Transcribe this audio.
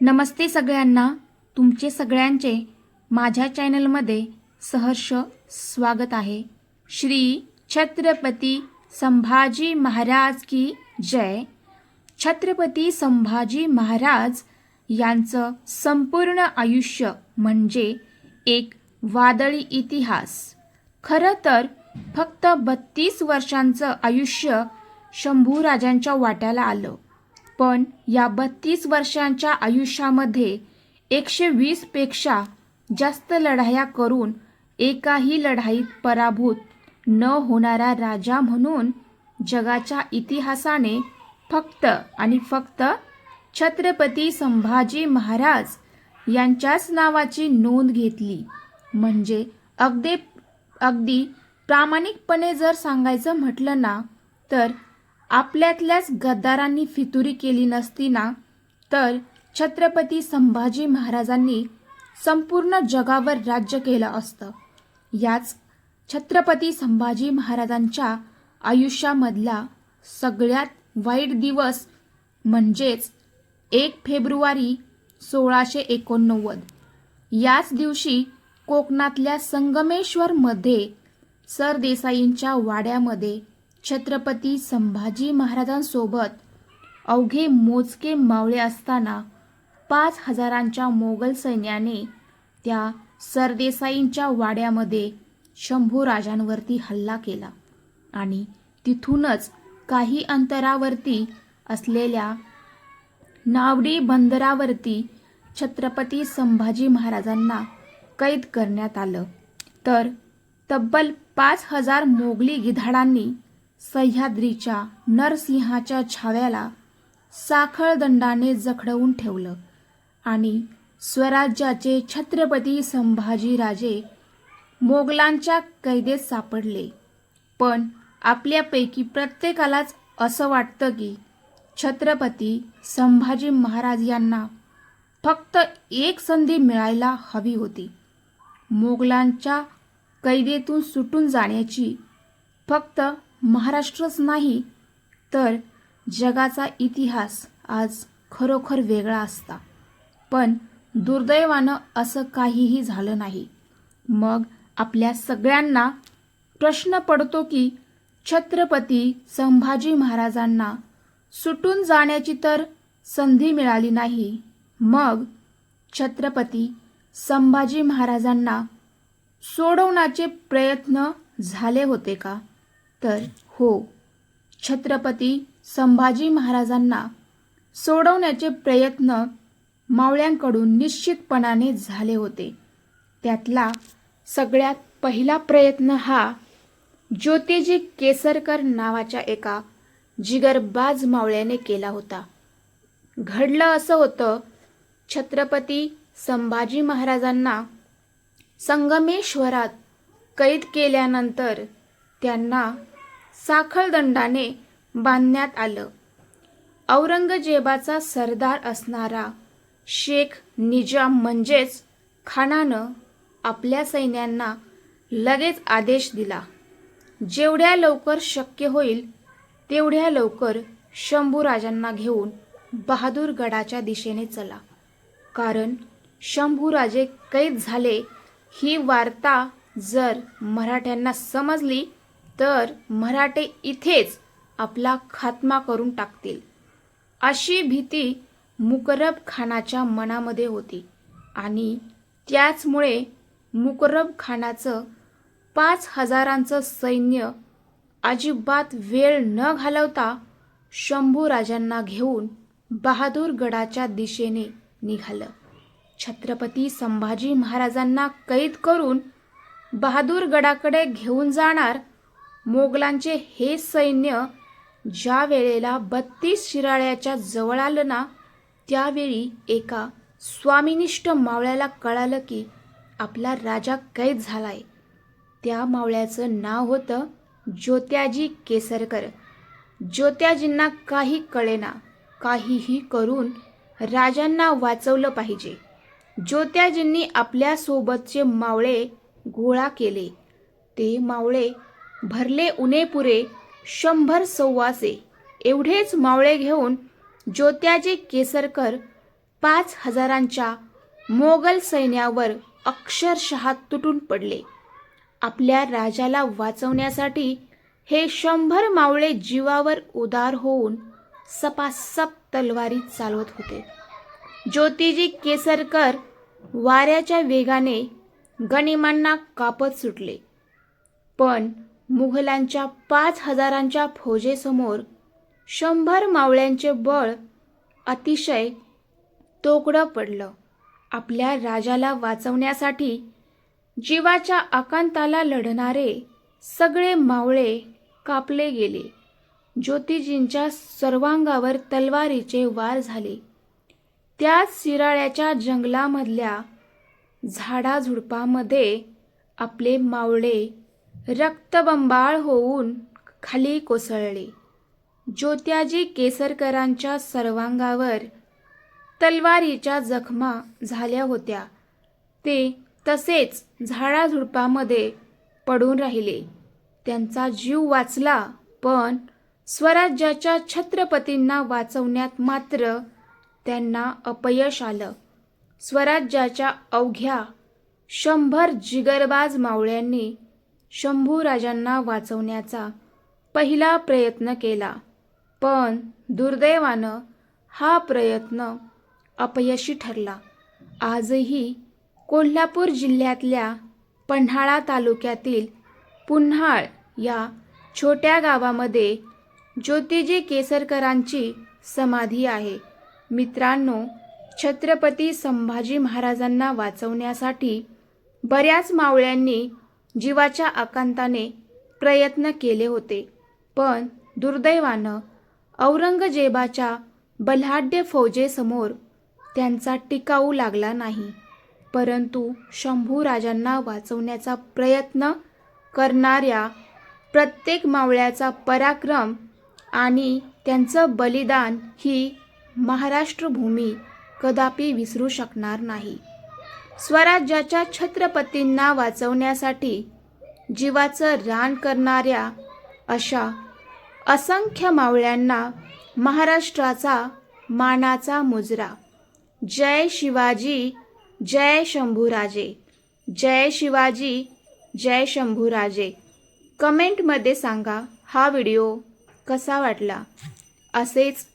नमस्ते सगळ्यांना. तुमचे सगळ्यांचे माझ्या चॅनलमध्ये सहर्ष स्वागत आहे. श्री छत्रपती संभाजी महाराज की जय. छत्रपती संभाजी महाराज यांचं संपूर्ण आयुष्य म्हणजे एक वादळी इतिहास. खरं तर फक्त बत्तीस वर्षांचं आयुष्य शंभूराजांच्या वाट्याला आलं. पण या बत्तीस वर्षांच्या आयुष्यामध्ये एकशे वीसपेक्षा जास्त लढाया करून एकाही लढाईत पराभूत न होणारा राजा म्हणून जगाच्या इतिहासाने फक्त आणि फक्त छत्रपती संभाजी महाराज यांच्याच नावाची नोंद घेतली. म्हणजे अगदी अगदी प्रामाणिकपणे जर सांगायचं म्हटलं ना तर आपल्यातल्याच गद्दारांनी फितुरी केली नसती ना तर छत्रपती संभाजी महाराजांनी संपूर्ण जगावर राज्य केलं असतं. याच छत्रपती संभाजी महाराजांच्या आयुष्यामधला सगळ्यात वाईट दिवस म्हणजेच एक फेब्रुवारी सोळाशे एकोणनव्वद. याच दिवशी कोकणातल्या संगमेश्वरमध्ये सरदेसाईंच्या वाड्यामध्ये छत्रपती संभाजी महाराजांसोबत अवघे मोजके मावळे असताना पाच हजारांच्या मोगल सैन्याने त्या सरदेसाईंच्या वाड्यामध्ये शंभूराजांवरती हल्ला केला आणि तिथूनच काही अंतरावरती असलेल्या नावडी बंदरावरती छत्रपती संभाजी महाराजांना कैद करण्यात आलं. तर तब्बल पाच हजार मोगली गिधाडांनी सह्याद्रीच्या नरसिंहाच्या छाव्याला साखळदंडाने जखडवून ठेवलं आणि स्वराज्याचे छत्रपती संभाजीराजे मोगलांच्या कैदेत सापडले. पण आपल्यापैकी प्रत्येकालाच असं वाटतं की छत्रपती संभाजी महाराज यांना फक्त एक संधी मिळायला हवी होती. मोगलांच्या कैदेतून सुटून जाण्याची फक्त महाराष्ट्रच नाही तर जगाचा इतिहास आज खरोखर वेगळा असता. पण दुर्दैवानं असं काहीही झालं नाही. मग आपल्या सगळ्यांना प्रश्न पडतो की छत्रपती संभाजी महाराजांना सुटून जाण्याची तर संधी मिळाली नाही. मग छत्रपती संभाजी महाराजांना सोडवण्याचे प्रयत्न झाले होते का? तर हो छत्रपती संभाजी महाराजांना सोडवण्याचे प्रयत्न मावळ्यांकडून निश्चितपणाने झाले होते. त्यातला सगळ्यात पहिला प्रयत्न हा ज्योतिजी केसरकर नावाच्या एका जिगरबाज मावळ्याने केला होता. घडलं असं होतं छत्रपती संभाजी महाराजांना संगमेश्वरात कैद केल्यानंतर त्यांना साखळदंडाने बांधण्यात आलं. औरंगजेबाचा सरदार असणारा शेख निजाम म्हणजेच खानानं आपल्या सैन्यांना लगेच आदेश दिला. जेवढ्या लवकर शक्य होईल तेवढ्या लवकर शंभूराजांना घेऊन बहादूरगडाच्या दिशेने चला. कारण शंभूराजे कैद झाले ही वार्ता जर मराठ्यांना समजली तर मराठे इथेच आपला खात्मा करून टाकतील. अशी भीती मुकरब खानाच्या मनामध्ये होती आणि त्याचमुळे मुकरब खानाचं पाच हजारांचं सैन्य अजिबात वेळ न घालवता शंभूराजांना घेऊन बहादूरगडाच्या दिशेने निघालं. छत्रपती संभाजी महाराजांना कैद करून बहादूरगडाकडे घेऊन जाणार मोगलांचे हे सैन्य ज्या वेळेला बत्तीस शिराळ्याच्या जवळ आलं ना त्यावेळी एका स्वामिनिष्ठ मावळ्याला कळालं की आपला राजा कैद झालाय. त्या मावळ्याचं नाव होतं ज्योत्याजी केसरकर. ज्योत्याजींना काही कळेना काहीही करून राजांना वाचवलं पाहिजे. ज्योत्याजींनी आपल्यासोबतचे मावळे गोळा केले. ते मावळे भरले उनेपुरे शंभर सव्वासे. एवढेच मावळे घेऊन ज्योत्याजी केसरकर पाच हजारांच्या मोगल सैन्यावर अक्षरशः तुटून पडले. आपल्या राजाला वाचवण्यासाठी हे शंभर मावळे जीवावर उदार होऊन सपासप तलवारी चालवत होते. ज्योतिजी केसरकर वाऱ्याच्या वेगाने गनिमांना कापत सुटले. पण मुघलांच्या पाच हजारांच्या फौजेसमोर शंभर मावळ्यांचे बळ अतिशय तोकडं पडलं. आपल्या राजाला वाचवण्यासाठी जीवाच्या आकांताला लढणारे सगळे मावळे कापले गेले. ज्योतिजींच्या सर्वांगावर तलवारीचे वार झाले. त्याच शिराळ्याच्या जंगलामधल्या झाडाझुडपामध्ये आपले मावळे रक्तबंबाळ होऊन खाली कोसळले. ज्योत्याजी केसरकरांच्या सर्वांगावर तलवारीच्या जखमा झाल्या होत्या. ते तसेच झाडाझुडपामध्ये पडून राहिले. त्यांचा जीव वाचला पण स्वराज्याच्या छत्रपतींना वाचवण्यात मात्र त्यांना अपयश आलं. स्वराज्याच्या अवघ्या शंभर जिगरबाज मावळ्यांनी शंभूराजांना वाचवण्याचा पहिला प्रयत्न केला. पण दुर्दैवानं हा प्रयत्न अपयशी ठरला. आजही कोल्हापूर जिल्ह्यातल्या पन्हाळा तालुक्यातील पुन्हाळ या छोट्या गावामध्ये ज्योतिजी केसरकरांची समाधी आहे. मित्रांनो छत्रपती संभाजी महाराजांना वाचवण्यासाठी बऱ्याच मावळ्यांनी जीवाच्या आकांताने प्रयत्न केले होते. पण दुर्दैवानं औरंगजेबाच्या बलाढ्य फौजेसमोर त्यांचा टिकाऊ लागला नाही. परंतु शंभूराजांना वाचवण्याचा प्रयत्न करणाऱ्या प्रत्येक मावळ्याचा पराक्रम आणि त्यांचं बलिदान ही महाराष्ट्रभूमी कदापि विसरू शकणार नाही. स्वराज्याच्या छत्रपतींना वाचवण्यासाठी जीवाचं रान करणाऱ्या अशा असंख्य मावळ्यांना महाराष्ट्राचा मानाचा मुजरा. जय शिवाजी जय शंभूराजे. जय शिवाजी जय शंभूराजे. कमेंटमध्ये सांगा हा व्हिडिओ कसा वाटला? असेच